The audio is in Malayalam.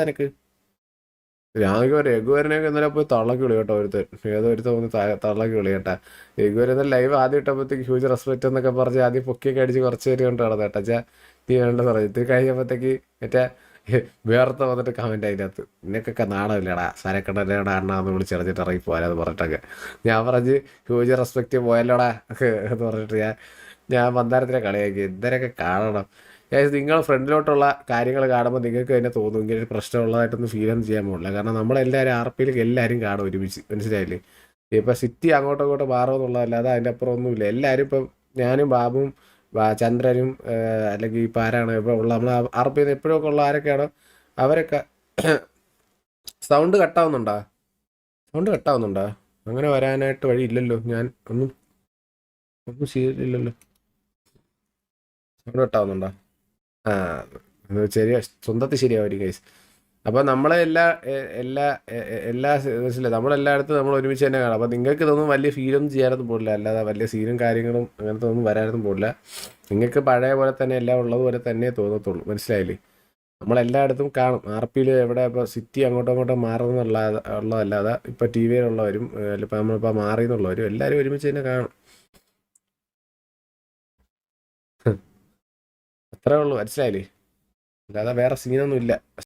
നിനക്ക്? രാഘവൻ രഘുവരനൊക്കെ ഇന്നലെ പോയി തള്ളക്കി വിളി കേട്ടോ ഒരുത്തൻ. ഏതോ ഒരുത്തൻ വന്ന് ത- തള്ളക്കി വിളി കേട്ടാ. രഘുവരൻ ലൈവ് ആദ്യം ഇട്ടപ്പോഴത്തേക്ക് ഹ്യൂജ് റെസ്പെക്റ്റ് എന്നൊക്കെ പറഞ്ഞ് ആദ്യം പൊക്കിയൊക്കെ അടിച്ച് കുറച്ച് പേര് കൊണ്ട് നടന്നു കേട്ടാ. ചാ നീ വേണ്ട പറഞ്ഞു ഇത് കഴിഞ്ഞപ്പോഴത്തേക്ക് മറ്റേ വേർത്ത വന്നിട്ട് കമന്റ് അതിന്റെ അകത്ത് നിനക്കൊക്കെ നാണമില്ലടാ. സരക്കടലയുടെ അണ്ണാന്ന് വിളിച്ചറിഞ്ഞിട്ട് ഇറങ്ങി പോരാന്ന് പറഞ്ഞിട്ടൊക്കെ. ഞാൻ പറഞ്ഞ് ഹ്യൂജ് റെസ്പെക്റ്റ് പോയല്ലോടാ എന്ന് പറഞ്ഞിട്ട് ഞാൻ ഞാൻ മന്ദാരത്തിനെ കളിയാക്കി. എന്തൊക്കെ കാണണം. അതായത് നിങ്ങൾ ഫ്രണ്ടിലോട്ടുള്ള കാര്യങ്ങൾ കാണുമ്പോൾ നിങ്ങൾക്ക് തന്നെ തോന്നും ഇങ്ങനെ പ്രശ്നമുള്ളതായിട്ടൊന്നും ഫീൽ ഒന്നും ചെയ്യാൻ പോകില്ല കാരണം നമ്മളെല്ലാവരും ആർ പിയിൽ എല്ലാവരും കാണും ഒരുമിച്ച്. മനസ്സിലായില്ലേ? ഇപ്പം സിറ്റി അങ്ങോട്ടും ഇങ്ങോട്ടും മാറുമെന്നുള്ളതല്ലാതെ അതിന്റെ അപ്പുറം ഒന്നുമില്ല. എല്ലാവരും ഇപ്പം ഞാനും ബാബും ചന്ദ്രനും അല്ലെങ്കിൽ ഇപ്പം ആരാണ് ഇപ്പോൾ ഉള്ള നമ്മൾ ആർ പിയിൽ എപ്പോഴൊക്കെ ഉള്ള ആരൊക്കെയാണ് അവരൊക്കെ സൗണ്ട് കട്ടാവുന്നുണ്ടോ സൗണ്ട് കട്ടാവുന്നുണ്ടോ അങ്ങനെ വരാനായിട്ട് വഴിയില്ലല്ലോ. ഞാൻ ഒന്നും ഒന്നും ചെയ്തില്ലല്ലോ. സൗണ്ട് കട്ടാവുന്നുണ്ടോ ആ ശരിയാ സ്വന്തത്തിൽ ശരിയാവും ഗൈസ് അപ്പോൾ നമ്മളെ എല്ലാ എല്ലാ എല്ലാ മനസ്സിലായി? നമ്മളെല്ലായിടത്തും നമ്മൾ ഒരുമിച്ച് തന്നെ കാണാം. അപ്പോൾ നിങ്ങൾക്ക് ഇതൊന്നും വലിയ ഫീലൊന്നും ചെയ്യാനൊന്നും പോകില്ല അല്ലാതെ വലിയ സീനും കാര്യങ്ങളും അങ്ങനത്തെ ഒന്നും വരാനൊന്നും പോകില്ല നിങ്ങൾക്ക് പഴയ പോലെ തന്നെ എല്ലാം ഉള്ളതുപോലെ തന്നെ തോന്നത്തുള്ളൂ. മനസ്സിലായില്ലേ? നമ്മളെല്ലായിടത്തും കാണും. ആർ പിയിൽ എവിടെ ഇപ്പോൾ സിറ്റി അങ്ങോട്ടും ഇങ്ങോട്ടും മാറുന്നുള്ള ഉള്ളതല്ലാതെ ഇപ്പോൾ ടി വിയിലുള്ളവരും ഇപ്പോൾ നമ്മളിപ്പോൾ മാറി എന്നുള്ളവരും എല്ലാവരും ഒരുമിച്ച് തന്നെ കാണും. അത്രേ ഉള്ളൂ മനസ്സിലായില്ലേ? അല്ലാതെ വേറെ സീനൊന്നും ഇല്ല.